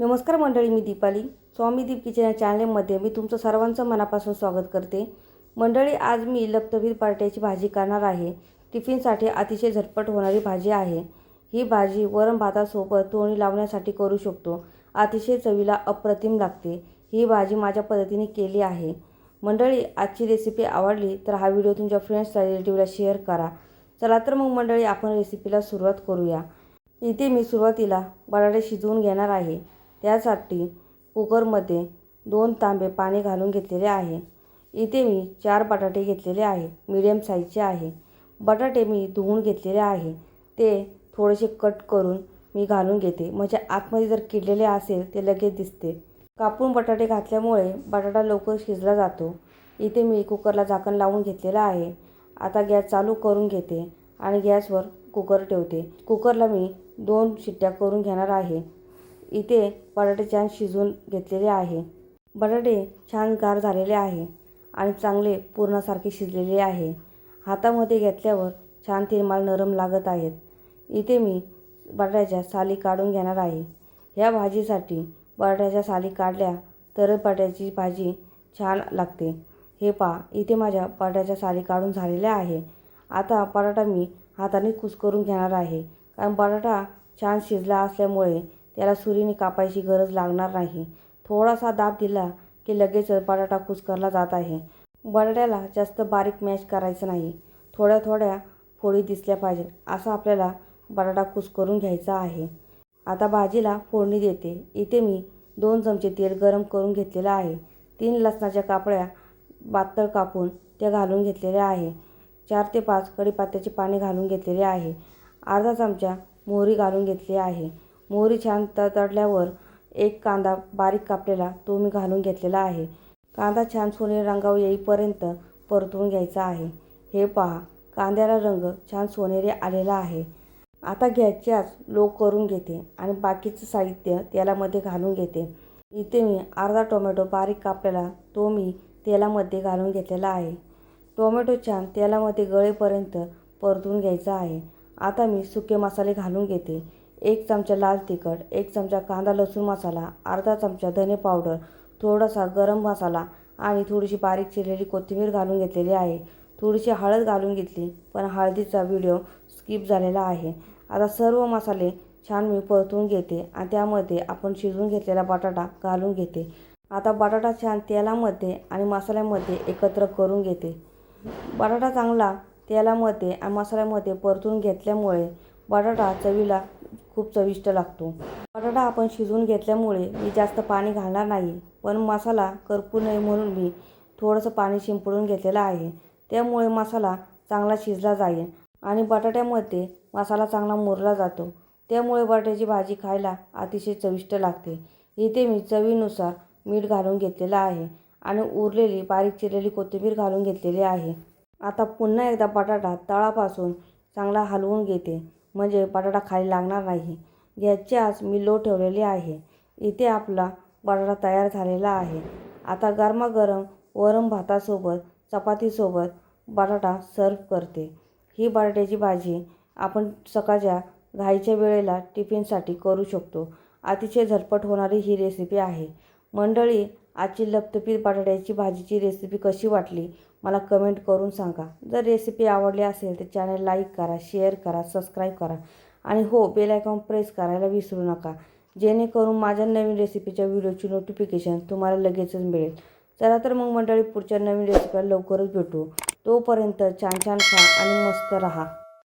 नमस्कार मंडळी मी दीपाली. स्वामी दीप किचन या चॅनलमध्ये मी तुमचं सर्वांचं मनापासून स्वागत करते. मंडळी आज मी लपतबीर पार्ट्याची भाजी करणार आहे. टिफिनसाठी अतिशय झटपट होणारी भाजी आहे. ही भाजी वरण भातासोबत तोंडी लावण्यासाठी करू शकतो. अतिशय चवीला अप्रतिम लागते. ही भाजी माझ्या पद्धतीने केली आहे. मंडळी आजची रेसिपी आवडली तर हा व्हिडिओ तुमच्या फ्रेंड्स रिलेटिव्हला शेअर करा. चला तर मग मंडळी आपण रेसिपीला सुरुवात करूया. इथे मी सुरुवातीला बटाटे शिजवून घेणार आहे. त्यासाठी कुकरमध्ये दोन तांबे पाणी घालून घेतलेले आहे. इथे मी चार बटाटे घेतलेले आहे. मीडियम साईजचे आहे. बटाटे मी धुवून घेतलेले आहे. ते थोडेसे कट करून मी घालून घेते. म्हणजे आतमध्ये जर किडलेले असेल ते लगेच दिसते. कापून बटाटे घातल्यामुळे बटाटा लवकर शिजला जातो. इथे मी कुकरला झाकण लावून घेतलेलं आहे. आता गॅस चालू करून घेते आणि गॅसवर कुकर ठेवते. कुकरला मी दोन शिट्ट्या करून घेणार आहे. इथे बटाटे छान शिजवून घेतलेले आहे. बटाटे छान गार झालेले आहे आणि चांगले पूर्णासारखे शिजलेले आहे. हातामध्ये घेतल्यावर छान ते माल नरम लागत आहेत. इथे मी बटाट्याच्या साली काढून घेणार आहे. ह्या भाजीसाठी बटाट्याच्या साली काढल्या तर बटाट्याची भाजी छान लागते. हे पहा इथे माझ्या बटाट्याच्या साली काढून झालेल्या आहे. आता बटाटा मी हाताने कुस्करून घेणार आहे. कारण बटाटा छान शिजला असल्यामुळे त्याला सुरीने कापायची गरज लागणार नाही. थोडासा दाब दिला की लगेच बटाटा कुस्करला जात आहे. बटाट्याला जास्त बारीक मॅश करायचं नाही. थोड्या थोड्या फोडी दिसल्या पाहिजे असं आपल्याला बटाटा कुस्करून घ्यायचा आहे. आता भाजीला फोडणी देते. इथे मी दोन चमचे तेल गरम करून घेतलेलं आहे. तीन लसणाच्या कापड्या बातळ कापून त्या घालून घेतलेल्या आहे. चार ते पाच कढीपत्त्याचे पाणी घालून घेतलेले आहे. अर्धा चमचा मोहरी घालून घेतली आहे. मोहरी छान तडतडल्यावर एक कांदा बारीक कापलेला तो मी घालून घेतलेला आहे. कांदा छान सोनेरी रंगावर येईपर्यंत परतून घ्यायचा आहे. हे पहा कांद्याला रंग छान सोनेरी आलेला आहे. आता घ्यायच्याच लो करून घेते आणि बाकीचं साहित्य तेलामध्ये घालून घेते. इथे मी अर्धा टोमॅटो बारीक कापलेला तो मी तेलामध्ये घालून घेतलेला आहे. टोमॅटो छान तेलामध्ये गळेपर्यंत परतून घ्यायचा आहे. आता मी सुके मसाले घालून घेते. एक चमचा लाल तिखट एक चमचा कांदा लसूण मसाला अर्धा चमचा धने पावडर थोडासा गरम मसाला आणि थोडीशी बारीक चिरलेली कोथिंबीर घालून घेतलेली आहे. थोडीशी हळद घालून घेतली पण हळदीचा व्हिडिओ स्किप झालेला आहे. आता सर्व मसाले छान मी परतून घेते आणि त्यामध्ये आपण शिजवून घेतलेला बटाटा घालून घेते. आता बटाटा छान तेलामध्ये आणि मसाल्यामध्ये एकत्र करून घेते. बटाटा चांगला तेलामध्ये आणि मसाल्यामध्ये परतून घेतल्यामुळे बटाटा चवीला खूप चविष्ट लागतो. बटाटा आपण शिजवून घेतल्यामुळे मी जास्त पाणी घालणार नाही पण मसाला करपू नये म्हणून मी थोडंसं पाणी शिंपडून घेतलेलं आहे. त्यामुळे मसाला चांगला शिजला जाईल आणि बटाट्यामध्ये मसाला चांगला मुरला जातो. त्यामुळे बटाट्याची भाजी खायला अतिशय चविष्ट लागते. इथे मी चवीनुसार मीठ घालून घेतलेलं आहे आणि उरलेली बारीक चिरलेली कोथिंबीर घालून घेतलेली आहे. आता पुन्हा एकदा बटाटा तळापासून चांगला हलवून घेते. म्हणजे बटाटा खाली लागणार नाही. गॅसची आज मी लो ठेवलेली आहे. इथे आपला बटाटा तयार झालेला आहे. आता गरमागरम वरम भातासोबत चपातीसोबत बटाटा सर्व करते. ही बटाट्याची भाजी आपण सकाळच्या घाईच्या वेळेला टिफिनसाठी करू शकतो. अतिशय झटपट होणारी ही रेसिपी आहे. मंडळी आजची लपतपीत बटाट्याची भाजीची रेसिपी कशी वाटली? मला कमेंट करून सांगा. जर रेसिपी आवडली असेल तर चॅनल लाईक करा शेअर करा सबस्क्राईब करा. आणि हो बेल आयकॉन प्रेस करायला विसरू नका. जेणेकरून माझ्या नवीन रेसिपीच्या व्हिडिओची नोटिफिकेशन तुम्हाला लगेचच मिळेल. चला तर मग मंडळी पुढच्या नवीन रेसिपीला लवकरच भेटू. तोपर्यंत छान छान खा आणि मस्त राहा.